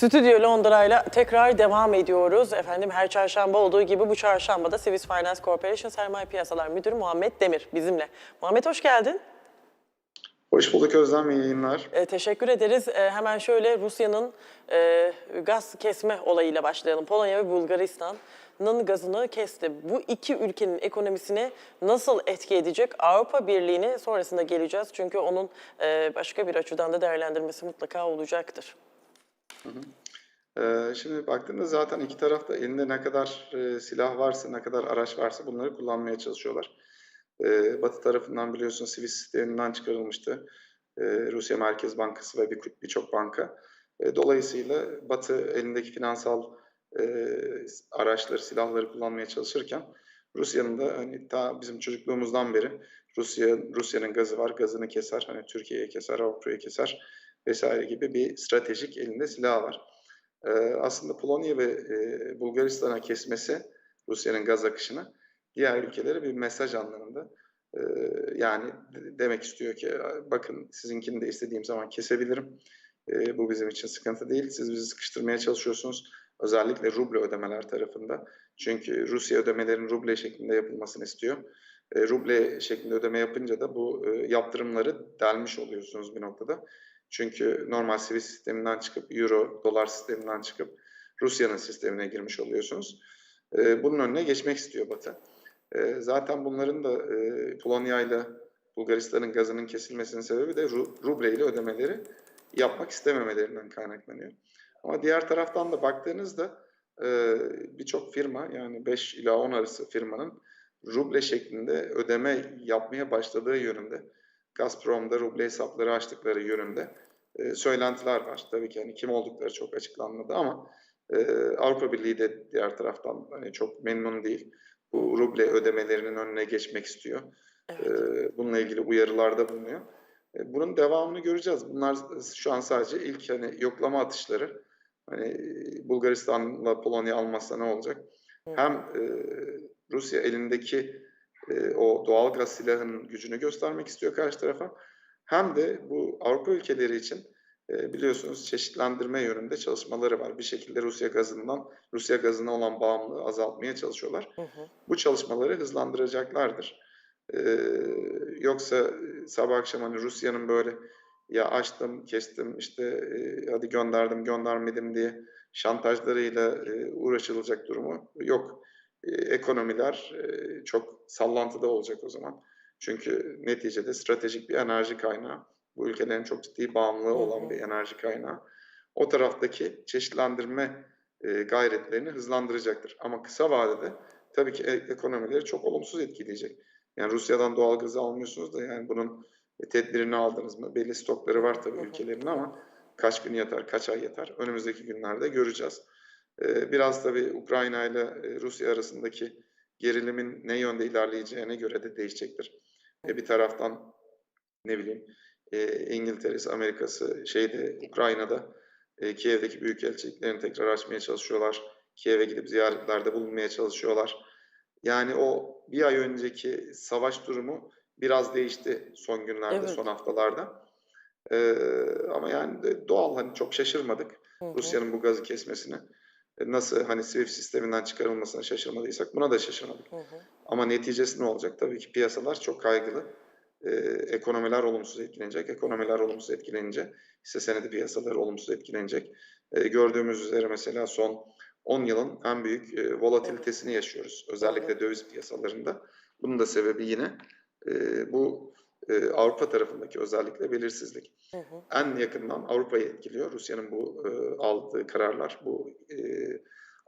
Stüdyo Londra'yla tekrar devam ediyoruz. Efendim her çarşamba olduğu gibi bu çarşamba da Swiss Finance Corporation Sermaye Piyasalar Müdürü Muhammed Demir bizimle. Muhammed hoş geldin. Hoş bulduk Özlem, iyi yayınlar. E, teşekkür ederiz. E, hemen şöyle Rusya'nın e, gaz kesme olayıyla başlayalım. Polonya ve Bulgaristan'ın gazını kesti. Bu iki ülkenin ekonomisine nasıl etki edecek? Avrupa Birliği'ne sonrasında geleceğiz. Çünkü onun e, başka bir açıdan da değerlendirmesi mutlaka olacaktır. Ee, şimdi baktığında zaten iki tarafta elinde ne kadar e, silah varsa, ne kadar araç varsa bunları kullanmaya çalışıyorlar. Ee, Batı tarafından biliyorsun Swiss sisteminden çıkarılmıştı. Ee, Rusya Merkez Bankası ve bir- birçok banka. Ee, dolayısıyla Batı elindeki finansal e, araçları, silahları kullanmaya çalışırken Rusya'nın da hani ta bizim çocukluğumuzdan beri Rusya Rusya'nın gazı var, gazını keser, hani Türkiye'ye keser, Avrupa'ya keser vesaire gibi bir stratejik elinde silah var. Ee, aslında Polonya ve e, Bulgaristan'a kesmesi Rusya'nın gaz akışını diğer ülkelere bir mesaj anlamında. Ee, yani de- demek istiyor ki bakın sizinkini de istediğim zaman kesebilirim. Ee, bu bizim için sıkıntı değil. Siz bizi sıkıştırmaya çalışıyorsunuz. Özellikle ruble ödemeler tarafında. Çünkü Rusya ödemelerin ruble şeklinde yapılmasını istiyor. E, ruble şeklinde ödeme yapınca da bu e, yaptırımları delmiş oluyorsunuz bir noktada. Çünkü normal Swiss sisteminden çıkıp Euro, dolar sisteminden çıkıp Rusya'nın sistemine girmiş oluyorsunuz. E, bunun önüne geçmek istiyor Batı. E, zaten bunların da e, Polonya ile Bulgaristan'ın gazının kesilmesinin sebebi de ru- ruble ile ödemeleri yapmak istememelerinden kaynaklanıyor. Ama diğer taraftan da baktığınızda e, birçok firma yani 5 ila 10 arası firmanın ruble şeklinde ödeme yapmaya başladığı yönünde Gazprom'da ruble hesapları açtıkları yönünde e, söylentiler var. Tabii ki hani kim oldukları çok açıklanmadı ama e, Avrupa Birliği de diğer taraftan hani çok memnun değil. Bu ruble ödemelerinin önüne geçmek istiyor. Evet. E, bununla ilgili uyarılarda bulunuyor. E, bunun devamını göreceğiz. Bunlar şu an sadece ilk hani yoklama atışları. Hani Bulgaristan'la Polonya almazsa ne olacak? Hı. Hem e, Rusya elindeki e, o doğal gaz silahının gücünü göstermek istiyor karşı tarafa. Hem de bu Avrupa ülkeleri için e, biliyorsunuz çeşitlendirme yönünde çalışmaları var. Bir şekilde Rusya gazından, Rusya gazına olan bağımlılığı azaltmaya çalışıyorlar. Hı hı. Bu çalışmaları hızlandıracaklardır. E, yoksa sabah akşam hani Rusya'nın böyle ya açtım, kestim, işte e, hadi gönderdim, göndermedim diye şantajlarıyla e, uğraşılacak durumu yok. E, ekonomiler e, çok sallantıda olacak o zaman. Çünkü neticede stratejik bir enerji kaynağı. Bu ülkelerin çok ciddi bağımlılığı olan bir enerji kaynağı. O taraftaki çeşitlendirme e, gayretlerini hızlandıracaktır. Ama kısa vadede tabii ki ekonomileri çok olumsuz etkileyecek. Yani Rusya'dan doğal gazı almıyorsunuz da yani bunun tedbirini aldınız mı? Belli stokları var tabii ülkelerin ama kaç gün yeter, kaç ay yeter? Önümüzdeki günlerde göreceğiz. Ee, Biraz tabii Ukrayna ile e, Rusya arasındaki gerilimin ne yönde ilerleyeceğine göre de değişecektir. E, Bir taraftan ne bileyim e, İngiltere'si, Amerika'sı şeyde Ukrayna'da Kiev'deki büyükelçiliklerini tekrar açmaya çalışıyorlar. Kiev'e gidip ziyaretlerde bulunmaya çalışıyorlar. Yani o bir ay önceki savaş durumu biraz değişti son günlerde, Evet. son haftalarda. Ee, ama yani doğal hani çok şaşırmadık. Rusya'nın bu gazı kesmesine. E, Nasıl hani SWIFT sisteminden çıkarılmasına şaşırmadıysak buna da şaşırmadık. Hı hı. Ama neticesi ne olacak? Tabii ki piyasalar çok kaygılı. Ee, ekonomiler olumsuz etkilenecek. Ekonomiler olumsuz etkilenince hisse senedi piyasaları olumsuz etkilenecek. Ee, gördüğümüz üzere mesela son 10 yılın en büyük e, volatilitesini yaşıyoruz. Özellikle döviz piyasalarında. Bunun da sebebi yine e, bu e, Avrupa tarafındaki özellikle belirsizlik. Hı hı. En yakından Avrupa'yı etkiliyor. Rusya'nın bu e, aldığı kararlar, bu e,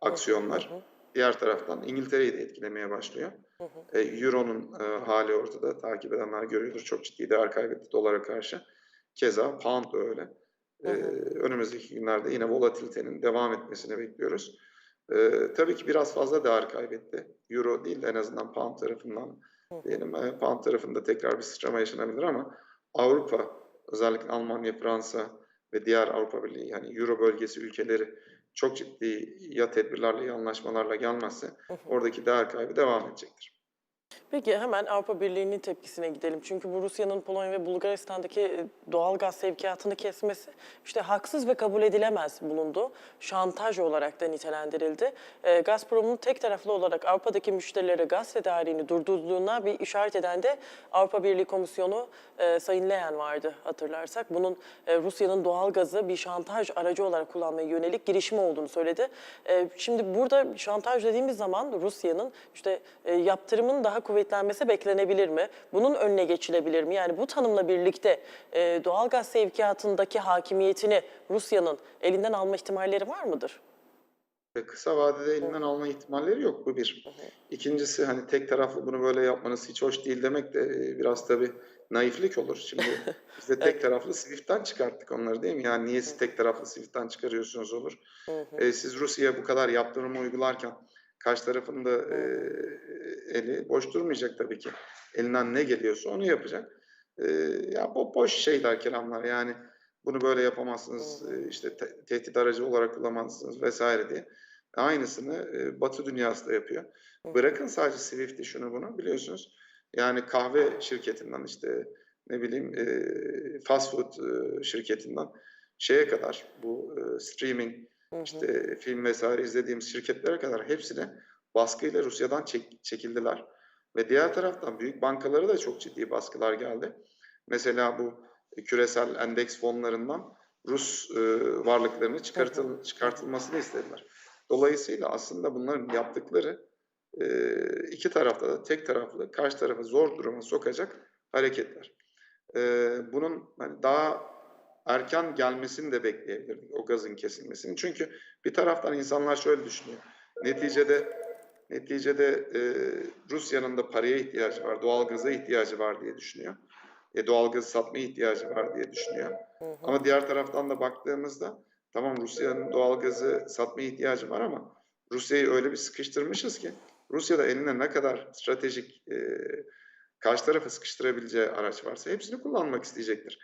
aksiyonlar. Hı hı. Diğer taraftan İngiltere'yi de etkilemeye başlıyor. Hı hı. E, Euro'nun e, hali ortada. Takip edenler görüyordur. Çok ciddi değer kaybetti dolara karşı. Keza pound da öyle. E, Hı hı. önümüzdeki günlerde yine volatilitenin devam etmesini bekliyoruz. E, tabii ki biraz fazla değer kaybetti. Euro değil de en azından pound tarafından. Diyelim. E, pound tarafında tekrar bir sıçrama yaşanabilir ama Avrupa, özellikle Almanya, Fransa ve diğer Avrupa Birliği yani Euro bölgesi ülkeleri çok ciddi ya tedbirlerle ya anlaşmalarla gelmezse oradaki değer kaybı devam edecektir. Peki hemen Avrupa Birliği'nin tepkisine gidelim. Çünkü bu Rusya'nın Polonya ve Bulgaristan'daki e, doğal gaz sevkiyatını kesmesi işte haksız ve kabul edilemez bulundu. Şantaj olarak da nitelendirildi. E, Gazprom'un tek taraflı olarak Avrupa'daki müşterilere gaz tedariğini durdurduğuna bir işaret eden de Avrupa Birliği Komisyonu e, Sayın Leyen vardı hatırlarsak. Bunun e, Rusya'nın doğal gazı bir şantaj aracı olarak kullanmaya yönelik girişimi olduğunu söyledi. E, şimdi burada şantaj dediğimiz zaman Rusya'nın işte e, yaptırımın daha kuvvetlenmesi beklenebilir mi? Bunun önüne geçilebilir mi? Yani bu tanımla birlikte e, doğal gaz sevkiyatındaki hakimiyetini Rusya'nın elinden alma ihtimalleri var mıdır? Kısa vadede elinden alma ihtimalleri yok. Bu bir. İkincisi hani tek taraflı bunu böyle yapmanız hiç hoş değil demek de e, biraz tabii naiflik olur. Şimdi biz de tek taraflı Swift'ten çıkarttık onları değil mi? Yani niye siz tek taraflı Swift'ten çıkarıyorsunuz olur. E, siz Rusya'ya bu kadar yaptırımı uygularken karşı tarafın da e, eli boş durmayacak tabii ki. Elinden ne geliyorsa onu yapacak. E, ya bu boş şeyler kelamlar yani bunu böyle yapamazsınız e, işte te- tehdit aracı olarak kullanamazsınız vesaire diye. Aynısını e, Batı dünyası da yapıyor. Bırakın sadece Swift'i şunu bunu biliyorsunuz. Yani kahve şirketinden işte ne bileyim e, fast food e, şirketinden şeye kadar bu e, streaming işte film vesaire izlediğimiz şirketlere kadar hepsine baskıyla Rusya'dan çek- çekildiler. Ve diğer taraftan büyük bankalara da çok ciddi baskılar geldi. Mesela bu küresel endeks fonlarından Rus e, varlıklarını çıkartıl, çıkartılmasını istediler. Dolayısıyla aslında bunların yaptıkları e, iki tarafta da tek taraflı karşı tarafı zor duruma sokacak hareketler. E, bunun hani daha erken gelmesini de bekleyebilirdik o gazın kesilmesini. Çünkü bir taraftan insanlar şöyle düşünüyor. Neticede neticede e, Rusya'nın da paraya ihtiyacı var, doğalgaza ihtiyacı var diye düşünüyor. E, doğalgazı satmaya ihtiyacı var diye düşünüyor. Ama diğer taraftan da baktığımızda tamam Rusya'nın doğalgazı satmaya ihtiyacı var ama Rusya'yı öyle bir sıkıştırmışız ki Rusya'da eline ne kadar stratejik e, karşı tarafı sıkıştırabileceği araç varsa hepsini kullanmak isteyecektir.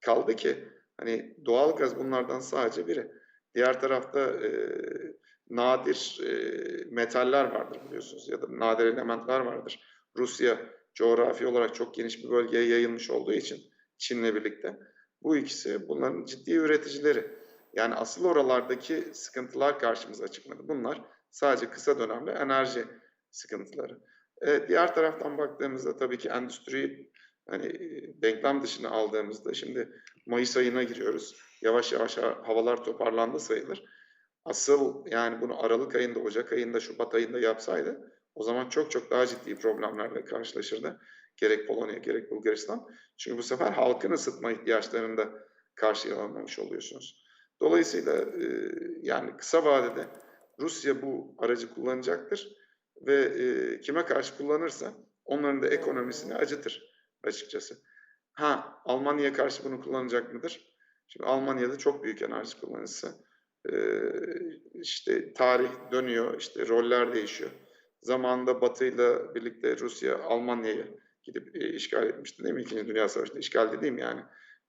Kaldı ki hani doğalgaz bunlardan sadece biri. Diğer tarafta e, nadir e, metaller vardır biliyorsunuz ya da nadir elementler vardır. Rusya coğrafi olarak çok geniş bir bölgeye yayılmış olduğu için Çin'le birlikte bu ikisi bunların ciddi üreticileri. Yani asıl oralardaki sıkıntılar karşımıza çıkmadı. Bunlar sadece kısa dönemli enerji sıkıntıları. E, diğer taraftan baktığımızda tabii ki endüstriyi hani e, denklem dışına aldığımızda şimdi Mayıs ayına giriyoruz. Yavaş yavaş ha- havalar toparlandı sayılır. Asıl yani bunu Aralık ayında, Ocak ayında, Şubat ayında yapsaydı o zaman çok çok daha ciddi problemlerle karşılaşırdı. Gerek Polonya gerek Bulgaristan. Çünkü bu sefer halkın ısıtma ihtiyaçlarını da karşılayamamış oluyorsunuz. Dolayısıyla e, yani kısa vadede Rusya bu aracı kullanacaktır ve e, kime karşı kullanırsa onların da ekonomisini acıtır açıkçası. Ha Almanya'ya karşı bunu kullanacak mıdır? Şimdi Almanya'da çok büyük enerji kullanıcısı. E, işte tarih dönüyor, işte roller değişiyor. Zamanında Batı'yla birlikte Rusya Almanya'yı gidip e, işgal etmişti değil mi? İkinci Dünya Savaşı'nda işgal dediğim yani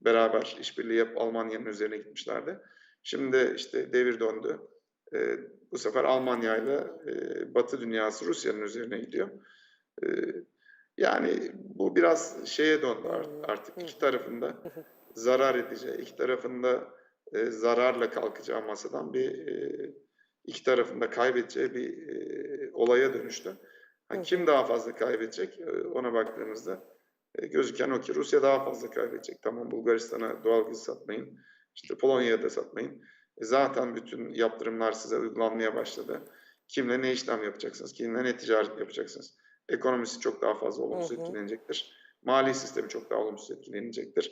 beraber işbirliği yapıp Almanya'nın üzerine gitmişlerdi. Şimdi işte devir döndü. E, bu sefer Almanya ile Batı dünyası Rusya'nın üzerine gidiyor. E, yani bu biraz şeye döndü art- artık iki tarafında zarar edeceği, iki tarafında e, zararla kalkacağı masadan bir e, iki tarafında kaybedeceği bir e, olaya dönüştü. Ha, kim daha fazla kaybedecek e, ona baktığımızda e, gözüken o ki Rusya daha fazla kaybedecek. Tamam Bulgaristan'a doğalgaz satmayın, işte Polonya'ya da satmayın. E, zaten bütün yaptırımlar size uygulanmaya başladı. Kimle ne işlem yapacaksınız, kimle ne ticaret yapacaksınız. Ekonomisi çok daha fazla olumsuz Hı hı. etkilenecektir. Mali sistemi çok daha olumsuz etkilenecektir.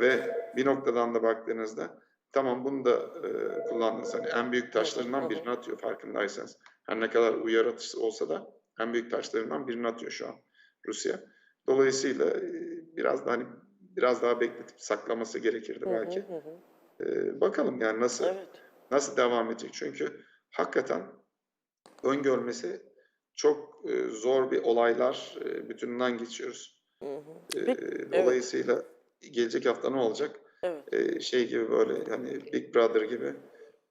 Ve bir noktadan da baktığınızda tamam bunu da e, kullandınız. Hani en büyük taşlarından birini atıyor farkındaysanız. Her ne kadar uyarı atışı olsa da en büyük taşlarından birini atıyor şu an Rusya. Dolayısıyla e, biraz da hani biraz daha bekletip saklaması gerekirdi belki. Hı hı hı. E, bakalım yani nasıl Evet. nasıl devam edecek? Çünkü hakikaten öngörmesi çok e, zor bir olaylar e, bütününden geçiyoruz. Hı hı. E, Peki, dolayısıyla gelecek hafta ne olacak? Evet. E, şey gibi böyle hani Big Brother gibi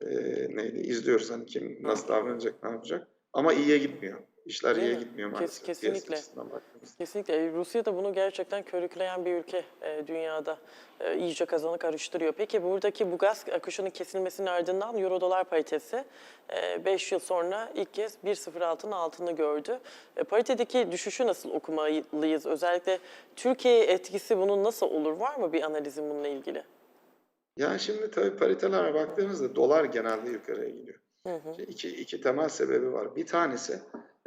e, neydi izliyoruz hani kim nasıl davranacak ne yapacak ama iyiye gitmiyor. İşler Değil iyiye mi? gitmiyor Kes- maalesef. piyasa kesinlikle. Kesinlikle. E, Rusya da bunu gerçekten körükleyen bir ülke e, dünyada. E, iyice kazanı karıştırıyor. Peki buradaki bu gaz akışının kesilmesinin ardından euro dolar paritesi 5 yıl sonra ilk kez 1.06'nın altını gördü. E, paritedeki düşüşü nasıl okumalıyız? Özellikle Türkiye'ye etkisi bunun nasıl olur? Var mı bir analizin bununla ilgili? Yani şimdi tabii paritelere baktığımızda dolar genelde yukarıya gidiyor. Hı hı. İki, iki temel sebebi var. Bir tanesi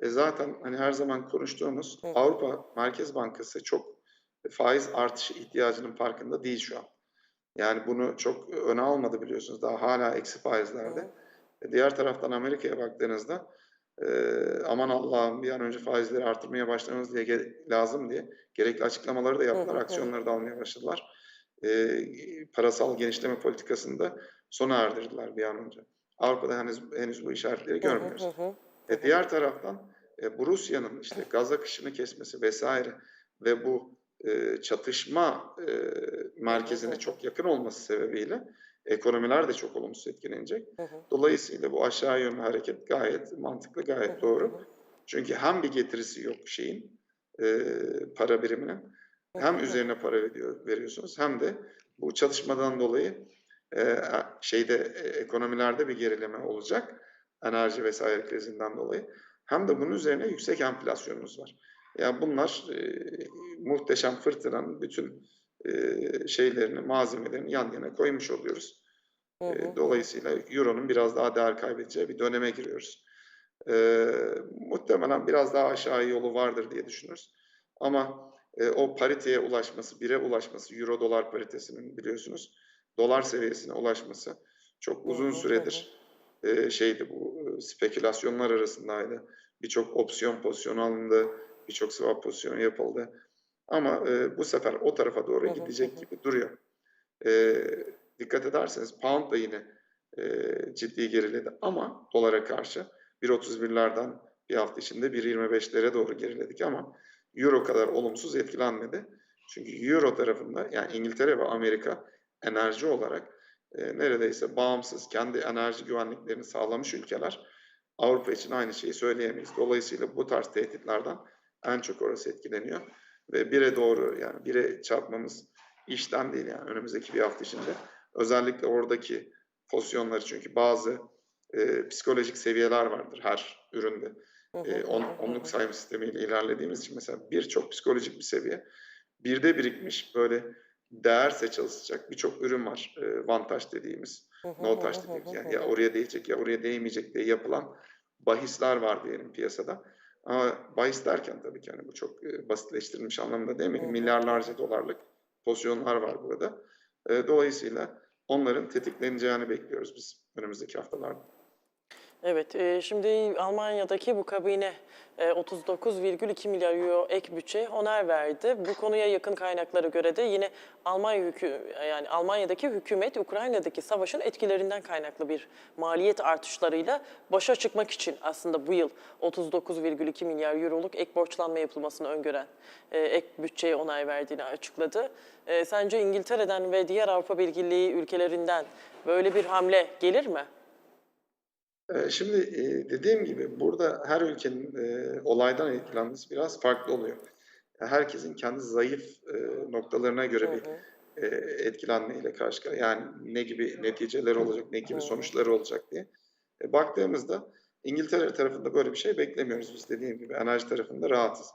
e, zaten hani her zaman konuştuğumuz Hı. Avrupa Merkez Bankası çok faiz artışı ihtiyacının farkında değil şu an. Yani bunu çok öne almadı biliyorsunuz. Daha hala eksi faizlerde. E, Diğer taraftan Amerika'ya baktığınızda e, aman Allah'ım bir an önce faizleri artırmaya başlamamız diye lazım diye gerekli açıklamaları da yaptılar. hı. Aksiyonları da almaya başladılar. E, parasal genişleme politikasını da sona erdirdiler bir an önce. Avrupa'da henüz, henüz bu işaretleri görmüyoruz. Hı hı hı. E, diğer taraftan e, bu Rusya'nın işte gaz akışını kesmesi vesaire ve bu e, çatışma e, merkezine çok yakın olması sebebiyle ekonomiler de çok olumsuz etkilenecek. Dolayısıyla bu aşağı yönlü hareket gayet mantıklı, gayet doğru. Çünkü hem bir getirisi yok şeyin, e, para biriminin, hem üzerine para veriyor, veriyorsunuz hem de bu çatışmadan dolayı e, şeyde e, ekonomilerde bir gerileme olacak enerji vesaire krizinden dolayı. Hem de bunun üzerine yüksek enflasyonumuz var. Yani bunlar e, muhteşem fırtınanın bütün e, şeylerini, malzemelerini yan yana koymuş oluyoruz. Hı E, hı. dolayısıyla Euro'nun biraz daha değer kaybedeceği bir döneme giriyoruz. E, muhtemelen biraz daha aşağı yolu vardır diye düşünürüz. Ama e, o pariteye ulaşması, bire ulaşması, Euro dolar paritesinin biliyorsunuz dolar seviyesine ulaşması çok uzun süredir e, şeydi bu e, spekülasyonlar arasındaydı. Birçok opsiyon pozisyonu alındı, birçok swap pozisyonu yapıldı. Ama e, bu sefer o tarafa doğru hı, gidecek hı. gibi duruyor. E, dikkat ederseniz pound da yine e, ciddi geriledi ama dolara karşı 1.31'lerden bir hafta içinde 1.25'lere doğru geriledik ama euro kadar olumsuz etkilenmedi. Çünkü euro tarafında yani İngiltere ve Amerika enerji olarak e, neredeyse bağımsız, kendi enerji güvenliklerini sağlamış ülkeler. Avrupa için aynı şeyi söyleyemeyiz. Dolayısıyla bu tarz tehditlerden en çok orası etkileniyor. Ve bire doğru yani bire çarpmamız işten değil yani önümüzdeki bir hafta içinde. Özellikle oradaki pozisyonları çünkü bazı e, psikolojik seviyeler vardır her üründe. E, on, onluk sayım sistemiyle ilerlediğimiz için mesela birçok psikolojik bir seviye. Birde birikmiş böyle değerse çalışacak birçok ürün var. E, vantaj dediğimiz, no touch dediğimiz yani ya oraya değecek ya oraya değmeyecek diye yapılan bahisler var diyelim piyasada. Ama bahis derken tabii ki hani bu çok e, basitleştirilmiş anlamda değil mi? Milyarlarca dolarlık pozisyonlar var burada. E, dolayısıyla onların tetikleneceğini bekliyoruz biz önümüzdeki haftalarda. Evet, e, şimdi Almanya'daki bu kabine e, 39,2 milyar euro ek bütçe onar verdi. Bu konuya yakın kaynaklara göre de yine Almanya hükü, yani Almanya'daki hükümet Ukrayna'daki savaşın etkilerinden kaynaklı bir maliyet artışlarıyla başa çıkmak için aslında bu yıl 39,2 milyar euroluk ek borçlanma yapılmasını öngören e, ek bütçeye onay verdiğini açıkladı. E, sence İngiltere'den ve diğer Avrupa Birliği ülkelerinden böyle bir hamle gelir mi? Ee, Şimdi e, dediğim gibi burada her ülkenin e, olaydan etkilenmesi biraz farklı oluyor. Herkesin kendi zayıf e, noktalarına göre bir etkilenmeyle karşı karşıya. Yani ne gibi neticeler olacak, ne gibi sonuçları olacak diye. Baktığımızda İngiltere tarafında böyle bir şey beklemiyoruz biz dediğim gibi. Enerji tarafında rahatız.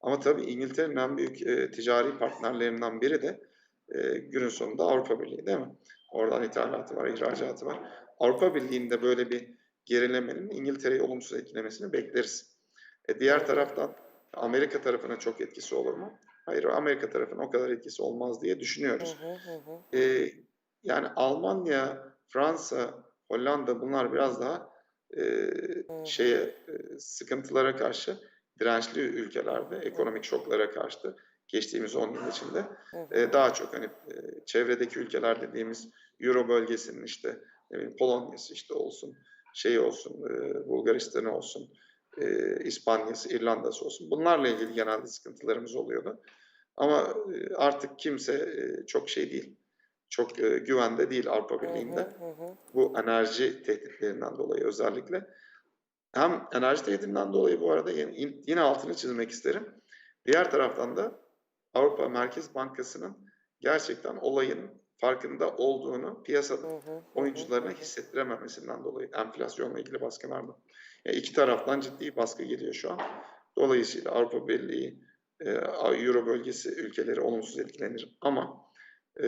Ama tabii İngiltere'nin en büyük ticari partnerlerinden biri de günün sonunda Avrupa Birliği değil mi? Oradan ithalatı var, ihracatı var. Avrupa Birliği'nde böyle bir gerilemenin İngiltere'yi olumsuz etkilemesini bekleriz. E, diğer taraftan Amerika tarafına çok etkisi olur mu? Hayır, Amerika tarafına o kadar etkisi olmaz diye düşünüyoruz. hı, hı hı. E, yani Almanya, Fransa, Hollanda bunlar biraz daha e, şeye e, sıkıntılara karşı dirençli ülkelerde, ekonomik şoklara karşı geçtiğimiz 10 yıl içinde e, daha çok hani e, çevredeki ülkeler dediğimiz Euro bölgesinin işte ne bileyim Polonya'sı işte olsun, şey olsun, e, Bulgaristan'ı olsun, e, İspanya'sı, İrlanda'sı olsun. Bunlarla ilgili genelde sıkıntılarımız oluyordu. Ama e, artık kimse e, çok şey değil, çok güvende değil Avrupa hı, Birliği'nde. hı hı. Bu enerji tehditlerinden dolayı özellikle. hem enerji tehdidinden dolayı bu arada yine, yine altını çizmek isterim. Diğer taraftan da Avrupa Merkez Bankası'nın gerçekten olayın farkında olduğunu piyasa Hı hı, oyuncularına hı hissettirememesinden dolayı enflasyonla ilgili baskılarda. Yani iki taraftan ciddi baskı geliyor şu an. Dolayısıyla Avrupa Birliği, e, Euro bölgesi ülkeleri olumsuz etkilenir. Ama e,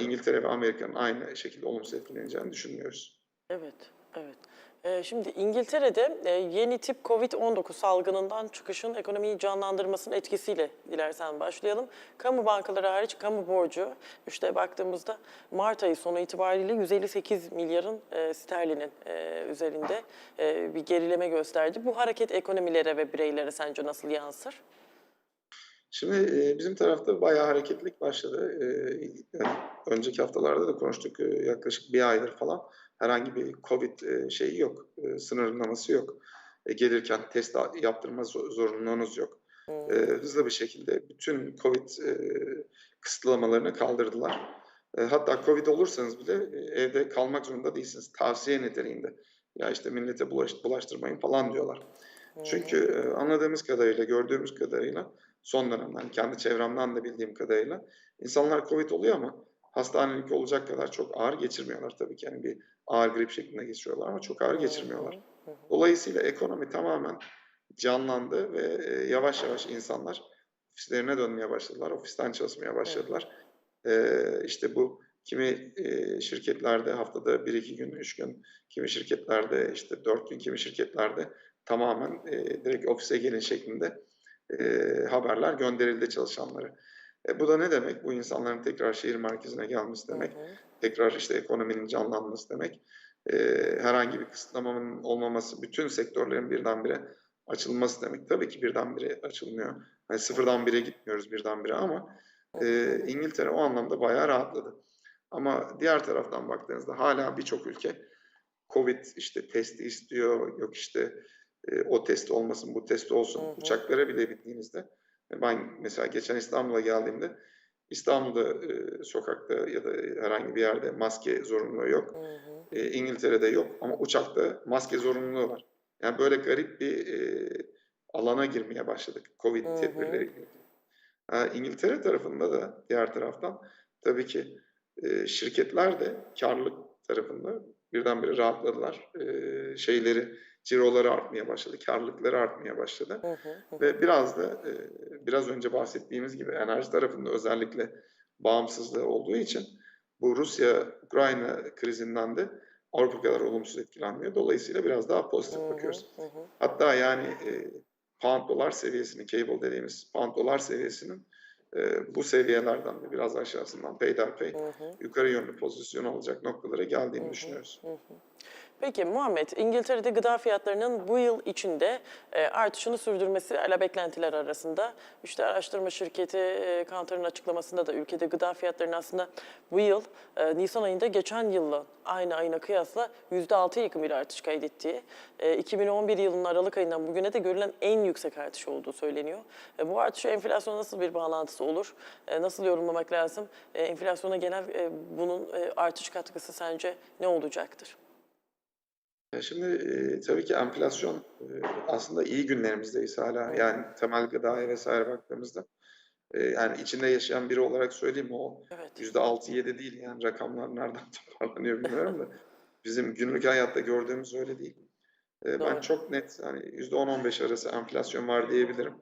İngiltere ve Amerika'nın aynı şekilde olumsuz etkileneceğini düşünmüyoruz. Evet, evet. Ee, şimdi İngiltere'de e, yeni tip Covid-19 salgınından çıkışın ekonomiyi canlandırmasının etkisiyle dilersen başlayalım. Kamu bankaları hariç kamu borcu işte baktığımızda Mart ayı sonu itibariyle 158 milyarın e, sterlinin e, üzerinde bir gerileme gösterdi. Bu hareket ekonomilere ve bireylere sence nasıl yansır? Şimdi bizim tarafta bayağı hareketlilik başladı. Yani önceki haftalarda da konuştuk. Yaklaşık bir aydır falan herhangi bir Covid e, şeyi yok. E, sınırlaması yok. E, gelirken test yaptırma zo- zorunluluğunuz yok. Hmm. E, hızlı bir şekilde bütün Covid e, kısıtlamalarını kaldırdılar. E, hatta Covid olursanız bile e, evde kalmak zorunda değilsiniz. Tavsiye niteliğinde. Ya işte millete bulaş, bulaştırmayın falan diyorlar. Çünkü e, anladığımız kadarıyla, gördüğümüz kadarıyla son dönemden, kendi çevremden de bildiğim kadarıyla insanlar Covid oluyor ama hastanelik olacak kadar çok ağır geçirmiyorlar tabii ki. Yani bir ağır grip şeklinde geçiriyorlar ama çok ağır geçirmiyorlar. Dolayısıyla ekonomi tamamen canlandı ve e, yavaş yavaş insanlar ofislerine dönmeye başladılar, ofisten çalışmaya başladılar. E, işte bu kimi e, şirketlerde haftada bir iki gün, üç gün, kimi şirketlerde işte dört gün, kimi şirketlerde tamamen e, direkt ofise gelin şeklinde e, haberler gönderildi çalışanlara. E, bu da ne demek? Bu insanların tekrar şehir merkezine gelmesi demek. Tekrar işte ekonominin canlanması demek. E, herhangi bir kısıtlamanın olmaması, bütün sektörlerin birdenbire açılması demek. Tabii ki birdenbire açılmıyor. Hani sıfırdan bire gitmiyoruz birdenbire ama e, İngiltere o anlamda bayağı rahatladı. Ama diğer taraftan baktığınızda hala birçok ülke Covid işte testi istiyor, yok işte e, o test olmasın, bu test olsun. Hı hı. Uçaklara bile bindiğinizde ben mesela geçen İstanbul'a geldiğimde İstanbul'da e, sokakta ya da herhangi bir yerde maske zorunluluğu yok. E, İngiltere'de yok ama uçakta maske zorunluluğu var. Yani böyle garip bir e, alana girmeye başladık Covid Hı hı. Ha, İngiltere tarafında da diğer taraftan tabii ki e, şirketler de karlılık tarafında birdenbire rahatladılar. E, şeyleri, ciroları artmaya başladı, karlılıkları artmaya başladı. Ve biraz da e, biraz önce bahsettiğimiz gibi enerji tarafında özellikle bağımsızlığı olduğu için bu Rusya-Ukrayna krizinden de Avrupa kadar olumsuz etkilenmiyor. Dolayısıyla biraz daha pozitif bakıyoruz. Hatta yani e, pound dolar seviyesini, cable dediğimiz pound dolar seviyesinin e, bu seviyelerden de biraz aşağısından peyderpey yukarı yönlü pozisyon alacak noktalara geldiğini düşünüyoruz. Peki Muhammed, İngiltere'de gıda fiyatlarının bu yıl içinde e, artışını sürdürmesi hala beklentiler arasında. İşte araştırma şirketi e, Kantar'ın açıklamasında da ülkede gıda fiyatlarının aslında bu yıl e, Nisan ayında geçen yılla aynı ayına kıyasla %6'ya yakın bir artış kaydettiği, e, 2011 yılının Aralık ayından bugüne de görülen en yüksek artış olduğu söyleniyor. Bu artış enflasyona nasıl bir bağlantısı olur? Nasıl yorumlamak lazım? Enflasyona genel bunun artış katkısı sence ne olacaktır? Şimdi e, tabii ki enflasyon e, aslında iyi günlerimizdeyiz hala. Yani temel gıdaya vesaire baktığımızda. E, yani içinde yaşayan biri olarak söyleyeyim o yüzde altı yedi değil yani rakamlar nereden toparlanıyor bilmiyorum da bizim günlük hayatta gördüğümüz öyle değil. E, ben çok net hani yüzde on on beş arası enflasyon var diyebilirim.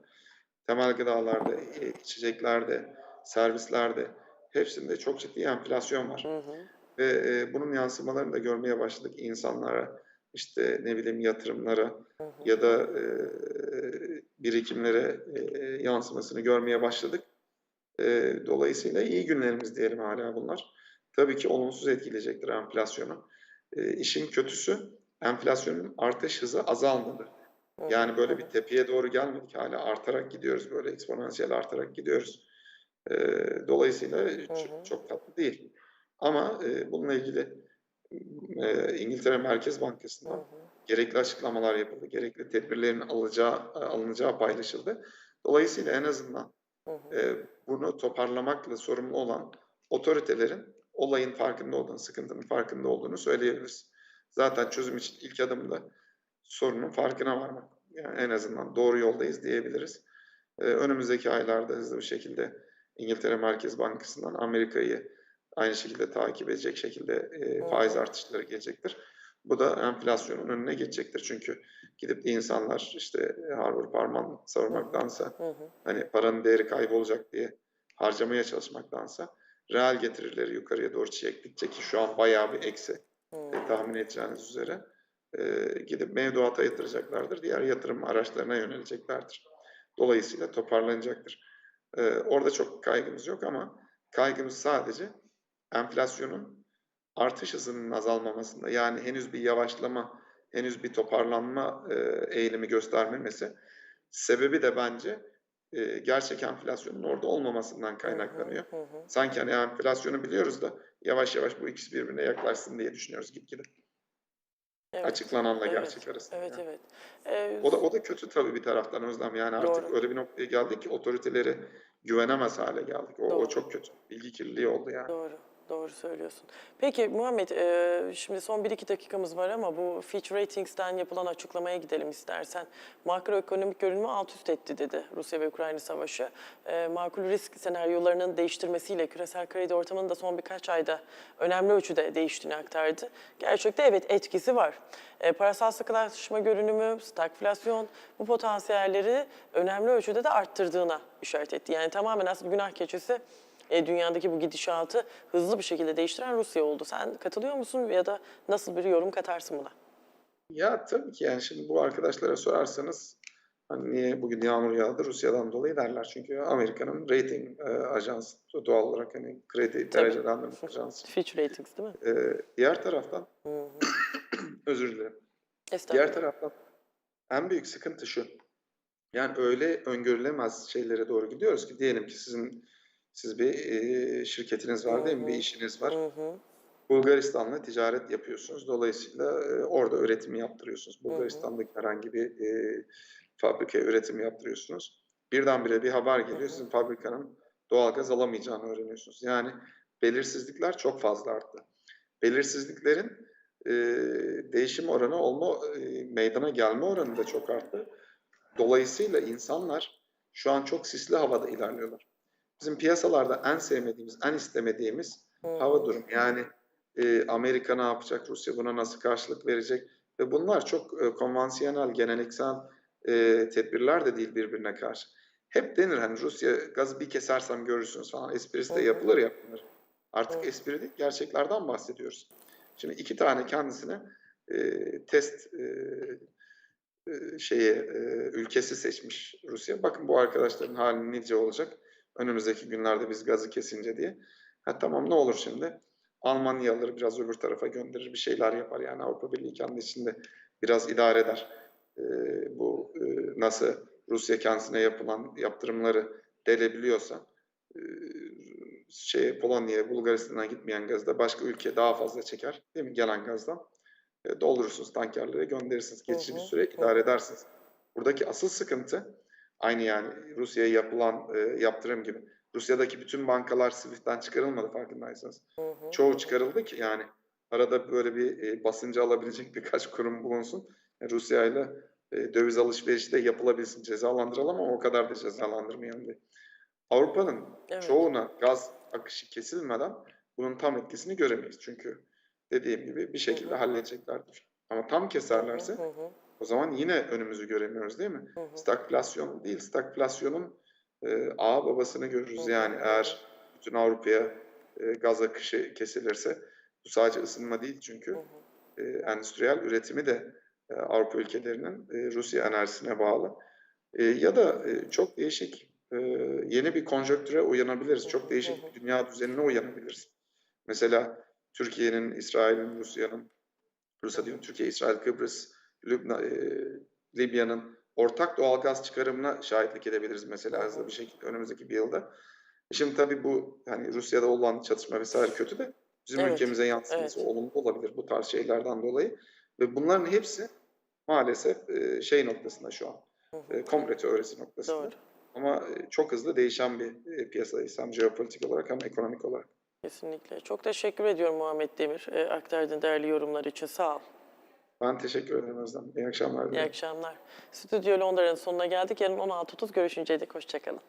Temel gıdalarda, e, içeceklerde, servislerde hepsinde çok ciddi enflasyon var. Hı hı. Ve e, bunun yansımalarını da görmeye başladık insanlara, işte ne bileyim yatırımlara Hı hı. ya da e, birikimlere e, yansımasını görmeye başladık. E, dolayısıyla iyi günlerimiz diyelim hala bunlar. Tabii ki olumsuz etkileyecektir enflasyonu. E, işin kötüsü enflasyonun artış hızı azalmadı. Yani böyle bir tepeye doğru gelmedik. Hala artarak gidiyoruz böyle eksponansiyel artarak gidiyoruz. E, dolayısıyla çok, çok tatlı değil. Ama e, bununla ilgili e, İngiltere Merkez Bankası'ndan gerekli açıklamalar yapıldı. Gerekli tedbirlerin alacağı, alınacağı paylaşıldı. Dolayısıyla en azından e, bunu toparlamakla sorumlu olan otoritelerin olayın farkında olduğunu, sıkıntının farkında olduğunu söyleyebiliriz. Zaten çözüm için ilk adımda sorunun farkına varmak. Yani en azından doğru yoldayız diyebiliriz. Ee, önümüzdeki aylarda hızlı bir şekilde İngiltere Merkez Bankası'ndan Amerika'yı aynı şekilde takip edecek şekilde e, faiz artışları gelecektir. Bu da enflasyonun önüne geçecektir. Çünkü gidip de insanlar işte Harvard parmağını savurmaktansa Hı hı. hani paranın değeri kaybolacak diye harcamaya çalışmaktansa reel getirileri yukarıya doğru çektikçe ki şu an bayağı bir eksi e, tahmin edeceğiniz üzere e, gidip mevduata yatıracaklardır. Diğer yatırım araçlarına yöneleceklerdir. Dolayısıyla toparlanacaktır. E, orada çok kaygımız yok ama kaygımız sadece enflasyonun artış hızının azalmamasında. Yani henüz bir yavaşlama, henüz bir toparlanma e, eğilimi göstermemesi. Sebebi de bence e, gerçek enflasyonun orada olmamasından kaynaklanıyor. Hı hı. Sanki hani enflasyonu biliyoruz da yavaş yavaş bu ikisi birbirine yaklaşsın diye düşünüyoruz gitgide. Evet. Açıklananla Evet, gerçek arasında. Evet, yani. evet. Ee, O da o da kötü tabii bir taraftan Özlem. Yani artık Doğru. öyle bir noktaya geldik ki otoriteleri güvenemez hale geldik. O, o çok kötü. Bilgi kirliliği oldu yani. Doğru, doğru söylüyorsun. Peki Muhammed, e, şimdi son 1-2 dakikamız var ama bu Fitch Ratings'ten yapılan açıklamaya gidelim istersen. Makroekonomik görünümü alt üst etti dedi Rusya ve Ukrayna savaşı. E, makul risk senaryolarının değiştirmesiyle küresel kredi ortamının da son birkaç ayda önemli ölçüde değiştiğini aktardı. Gerçekte evet etkisi var. E, parasal sıkılaşma görünümü, stagflasyon bu potansiyelleri önemli ölçüde de arttırdığına işaret etti. Yani tamamen aslında günah keçisi e, dünyadaki bu gidişatı hızlı bir şekilde değiştiren Rusya oldu. Sen katılıyor musun ya da nasıl bir yorum katarsın buna? Ya tabii ki yani şimdi bu arkadaşlara sorarsanız hani niye bugün yağmur yağdı Rusya'dan dolayı derler. Çünkü Amerika'nın rating e, ajansı doğal olarak hani kredi derecelendirme ajansı. Fitch Ratings değil mi? E, diğer taraftan özür dilerim. Diğer taraftan en büyük sıkıntı şu. Yani öyle öngörülemez şeylere doğru gidiyoruz ki diyelim ki sizin siz bir e, şirketiniz var değil mi? Bir işiniz var. Hı hı. Bulgaristan'la ticaret yapıyorsunuz. Dolayısıyla e, orada üretimi yaptırıyorsunuz. Bulgaristan'daki herhangi bir e, fabrikaya üretim yaptırıyorsunuz. Birdenbire bir haber geliyor. Sizin fabrikanın doğalgaz alamayacağını öğreniyorsunuz. Yani belirsizlikler çok fazla arttı. Belirsizliklerin e, değişim oranı olma, e, meydana gelme oranı da çok arttı. Dolayısıyla insanlar şu an çok sisli havada ilerliyorlar. Bizim piyasalarda en sevmediğimiz, en istemediğimiz hı. hava durum. Yani e, Amerika ne yapacak, Rusya buna nasıl karşılık verecek ve bunlar çok e, konvansiyonel, geleneksel e, tedbirler de değil birbirine karşı. Hep denir hani Rusya gazı bir kesersem görürsünüz falan esprisi de yapılır yapılır. Artık Hı. espri değil, gerçeklerden bahsediyoruz. Şimdi iki tane kendisine e, test e, e, şeye e, ülkesi seçmiş Rusya. Bakın bu arkadaşların hali nice olacak. Önümüzdeki günlerde biz gazı kesince diye. Ha tamam ne olur şimdi? Almanya alır biraz öbür tarafa gönderir bir şeyler yapar yani Avrupa Birliği kendi içinde biraz idare eder. E, bu e, nasıl Rusya kendisine yapılan yaptırımları delebiliyorsa e, şeye Polonya'ya, Bulgaristan'a gitmeyen gazı da başka ülkeye daha fazla çeker. Değil mi? Gelen gazdan. E, doldurursunuz tankerlere gönderirsiniz. Geçici bir süre idare edersiniz. Buradaki asıl sıkıntı aynı yani Rusya'ya yapılan e, yaptırım gibi. Rusya'daki bütün bankalar Swift'ten çıkarılmadı farkındaysanız. Hı hı. Çoğu çıkarıldı ki yani arada böyle bir e, basıncı alabilecek birkaç kurum bulunsun. E, Rusya ile döviz alışverişi de yapılabilsin. Cezalandıralım ama o kadar da cezalandırmayalım diye. Avrupa'nın Evet. çoğuna gaz akışı kesilmeden bunun tam etkisini göremeyiz. Çünkü dediğim gibi bir şekilde Hı hı. halledeceklerdir. Ama tam keserlerse Hı hı. O zaman yine önümüzü göremiyoruz değil mi? Hı hı. Stagflasyon değil, stagflasyonun e, ağa babasını görürüz. Hı hı, Yani eğer bütün Avrupa'ya e, gaz akışı kesilirse bu sadece ısınma değil çünkü Hı hı. e, endüstriyel üretimi de e, Avrupa ülkelerinin e, Rusya enerjisine bağlı. E, ya da e, çok değişik e, yeni bir konjonktüre uyanabiliriz. Çok değişik bir dünya düzenine uyanabiliriz. Mesela Türkiye'nin, İsrail'in, Rusya'nın, Rusya diyorum Türkiye, İsrail, Kıbrıs, Lübnan, e, Libya'nın ortak doğal gaz çıkarımına şahitlik edebiliriz mesela hızlı bir şekilde önümüzdeki bir yılda. Şimdi tabii bu hani Rusya'da olan çatışma vesaire kötü de bizim Evet, ülkemize yansıması evet. olumlu olabilir bu tarz şeylerden dolayı. Ve bunların hepsi maalesef e, şey noktasında şu an. E, komple teorisi noktasında. Doğru. Ama e, çok hızlı değişen bir e, piyasadayız hem jeopolitik olarak hem ekonomik olarak. Kesinlikle. Çok teşekkür ediyorum Muhammed Demir e, aktardığın değerli yorumlar için. Sağ ol. Ben teşekkür ederim Özlem. İyi akşamlar. İyi akşamlar. Stüdyo Londra'nın sonuna geldik. Yarın 16.30 görüşünceye dek hoşçakalın.